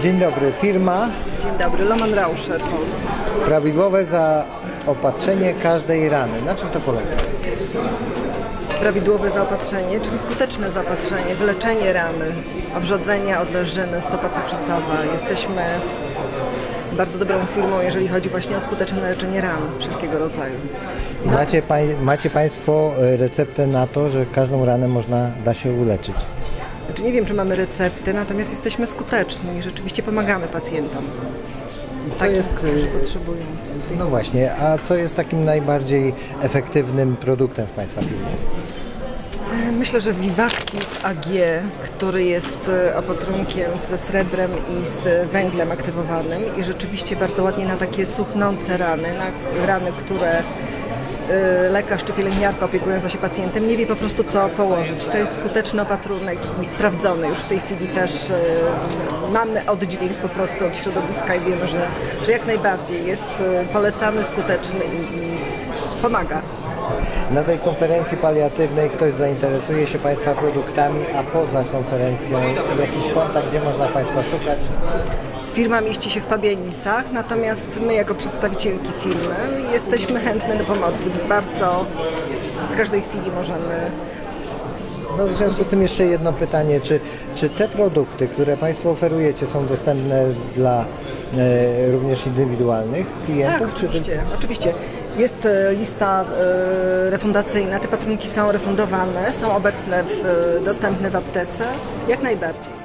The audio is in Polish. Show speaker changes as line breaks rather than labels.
Dzień dobry, firma
Dzień dobry, Loman Rauscher Polska.
prawidłowe zaopatrzenie każdej rany. Na czym to polega?
Prawidłowe zaopatrzenie, czyli skuteczne zaopatrzenie, wyleczenie rany, owrzodzenia, odleżyny, stopa cukrzycowa. Jesteśmy bardzo dobrą firmą, jeżeli chodzi właśnie o skuteczne leczenie ran wszelkiego rodzaju.
Macie, pań, macie Państwo e, receptę na to, że każdą ranę można da się uleczyć.
Znaczy nie wiem, czy mamy recepty, natomiast jesteśmy skuteczni i rzeczywiście pomagamy pacjentom.
I co
Takim,
jest,
którzy
e,
potrzebują.
no właśnie, a co jest takim najbardziej efektywnym produktem w Państwa firmie?
Myślę, że Vivactis AG, który jest e, opatrunkiem ze srebrem i z węglem aktywowanym i rzeczywiście bardzo ładnie na takie cuchnące rany, na rany, które e, lekarz czy pielęgniarka opiekująca się pacjentem nie wie po prostu co położyć. To jest skuteczny opatrunek i sprawdzony. Już w tej chwili też e, mamy oddźwięk po prostu od środowiska i wiemy, że, że jak najbardziej jest e, polecany, skuteczny i pomaga.
Na tej konferencji paliatywnej ktoś zainteresuje się Państwa produktami, a poza konferencją jakiś kontakt, gdzie można Państwa szukać?
Firma mieści się w Pabianicach, natomiast my jako przedstawicielki firmy jesteśmy chętne do pomocy. Bardzo w każdej chwili możemy.
No w związku z tym jeszcze jedno pytanie, czy, czy te produkty, które Państwo oferujecie są dostępne dla e, również indywidualnych klientów?
Tak,
czy
oczywiście, oczywiście. Jest e, lista e, refundacyjna, te patrunki są refundowane, są obecne, w, e, dostępne w aptece, jak najbardziej.